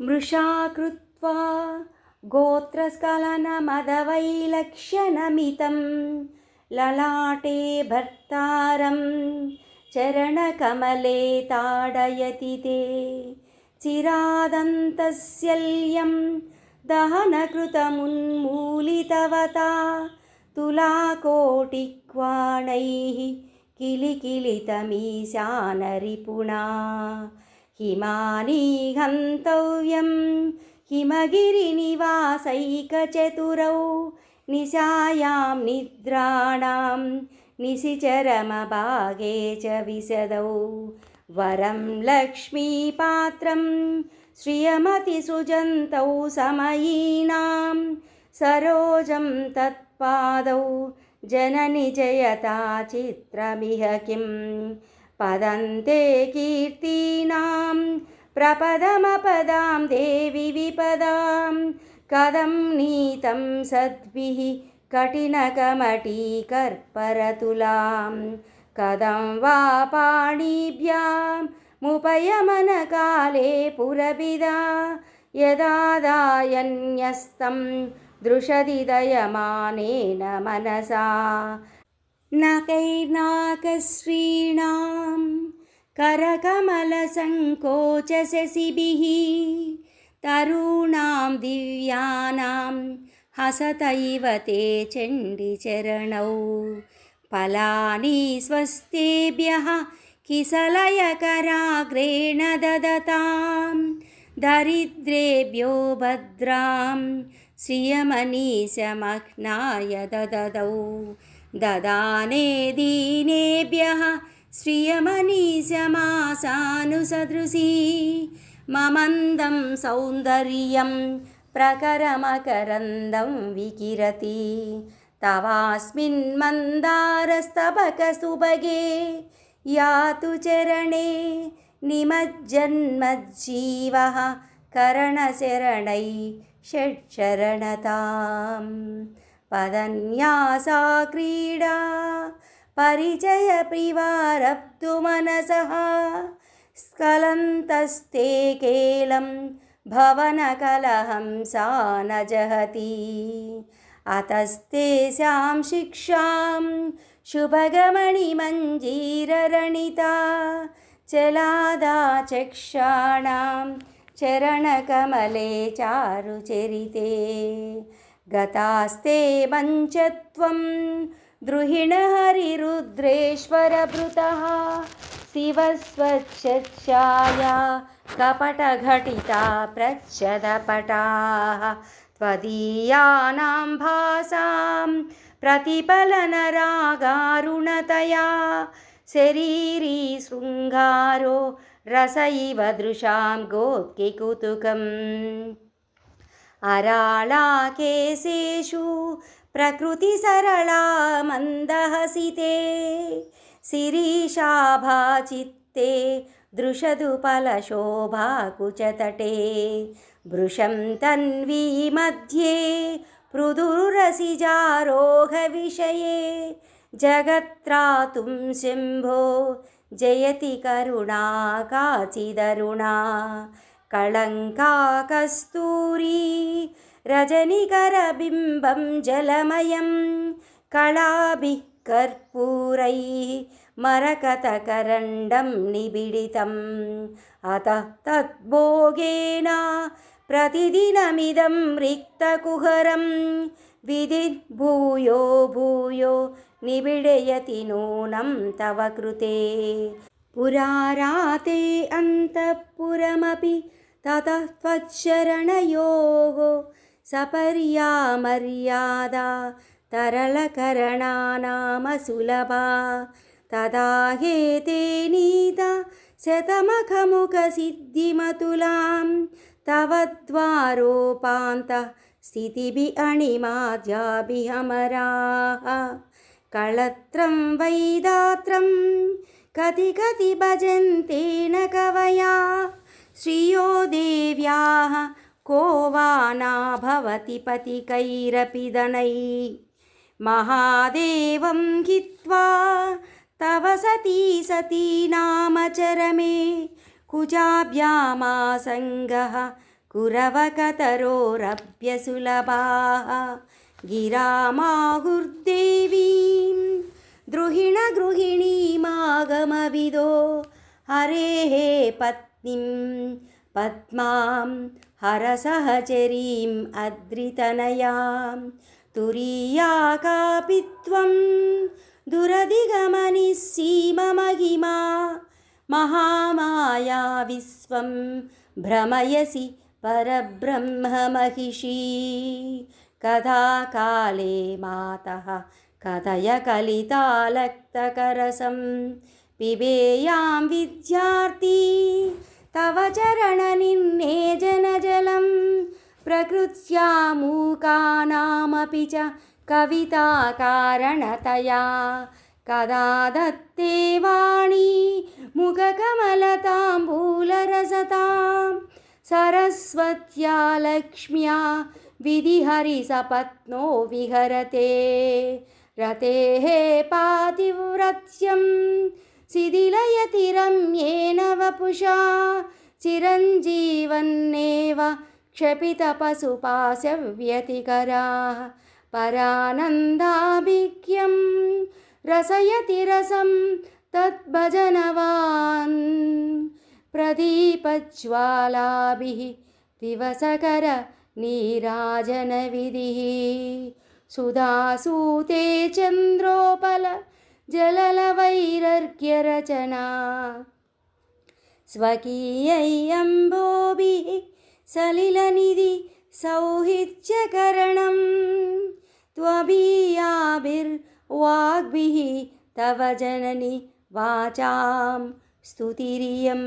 मृषा कृत्वा गोत्रस्खलनमदवैलक्ष्यणमितं ललाटे भर्तारं चरणकमले ताडयति ते चिरादन्तस्यल्यं दहनकृतमुन्मूलितवता तुलाकोटिक्वाणैः किलिकिलितमीशानरिपुणा हिमानी गन्तव्यं हिमगिरिनिवासैकचतुरौ निशायां निद्राणां निशिचरमभागे च विशदौ वरं लक्ष्मीपात्रं श्रियमतिसृजन्तौ समयीनां सरोजं तत्पादौ जननि जयता चित्रमिह किं पदन्ते कीर्तीनां प्रपदमपदां देवि विपदां। कथं नीतं सद्भिः कठिनकमटीकर्परतुलां कथं वा पाणिभ्यामुपयमनकाले पुरभिदा। यदादायन्यस्तं दृशति दयमानेन मनसा नकैर्नाकश्रीणां करकमलसङ्कोचशशिभिः तरूणां दिव्यानां हसतैव ते चण्डिचरणौ फलानि स्वस्तेभ्यः किसलयकराग्रेण ददतां दरिद्रेभ्यो भद्रां श्रियमनीशमह्नाय दददौ ददाने दीनेभ्यः श्रियमनीशमासानुसदृशी ममन्दं सौन्दर्यं प्रकरमकरन्दं विकिरति। तवास्मिन् मन्दारस्तबकसुभगे यातु चरणे निमज्जन्मज्जीवः करणशरणै षट्शरणतां पदन्यासा क्रीडा परिचयप्रिवारप्तु मनसः स्खलन्तस्ते केलं भवनकलहं सा न जहति अतस्तेषां शिक्षां शुभगमणिमञ्जीररणिता चलादा चक्षाणां चरणकमले चारुचरिते गतास्ते मञ्चत्वं द्रुहिणहरिरुद्रेश्वरभृतः शिवस्वच्छाया कपटघटिता प्रच्छदपटाः त्वदीयानां भासां प्रतिफलनरागारुणतया शरीरी शृङ्गारो रस इव दृशां गोत्किकुतुकम् अराळाकेशेषु प्रकृतिसरला मन्दहसिते शिरीशाभाचित्ते दृशदुपलशोभाकुचतटे भृशं तन्वी मध्ये पृदुरसिजारोहविषये जगत्त्रातुं शम्भो जयति करुणा काचिदरुणा कळङ्का कस्तूरी रजनिकरबिम्बं जलमयं कलाभिः कर्पूरैः मरकतकरण्डं निबिडितम् अतः तद्भोगेन प्रतिदिनमिदं रिक्तकुहरं विधिर्भूयो भूयो निबिडयति नूनं तव कृते पुराराते अन्तःपुरमपि ततः त्वच्चरणयोः सपर्या मर्यादा तरलकरणानामसुलभा तदा हेते नीता शतमखमुखसिद्धिमतुलां तव द्वारोपान्तः स्थितिभिः अणिमाद्याभिहमराः कळत्रं वैदात्रं कति कति भजन्ते न कवया श्रियो देव्याः को वा न भवति पतिकैरपि दनैः महादेवं हित्वा तव सती सती नामचरमे कुजाभ्यामासङ्गः कुरवकतरोरभ्यसुलभाः गिरामाहुर्देवीं द्रुहिणगृहिणीमागमविदो हरेः पत्नीं पद्मां हरसहचरीम् अद्रितनयां। तुरीया कापि त्वं दुरधिगमनिः सीममहिमा महामाया विश्वं भ्रमयसि परब्रह्ममहिषी। कथाकाले मातः कथय कलितालक्तकरसं पिबेयां विद्यार्थी तव चरणनिन्नेजनजलं प्रकृत्या मूकानामपि च कविताकारणतया कदा दत्ते वाणी मुखकमलताम्बूलरसतां सरस्वत्या लक्ष्म्या विधिहरिसपत्नो विहरते रतेः पातिव्रत्यं शिथिलयति रम्येन वपुषा चिरञ्जीवन्नेव क्षपितपशुपास्य व्यतिकराः परानन्दाभिक्यं रसयति रसं तद्भजनवान् प्रदीपज्वालाभिः दिवसकर नीराजनविधिः सुधासूते चन्द्रोपल जललवैरर्घ्यरचना స్వకీయంబోభి సలిలనిధి సౌహిత్యకరణం. త్వబీయాభిర్వాగ్భిः తవ జనని వాచాం స్తుతిరియం.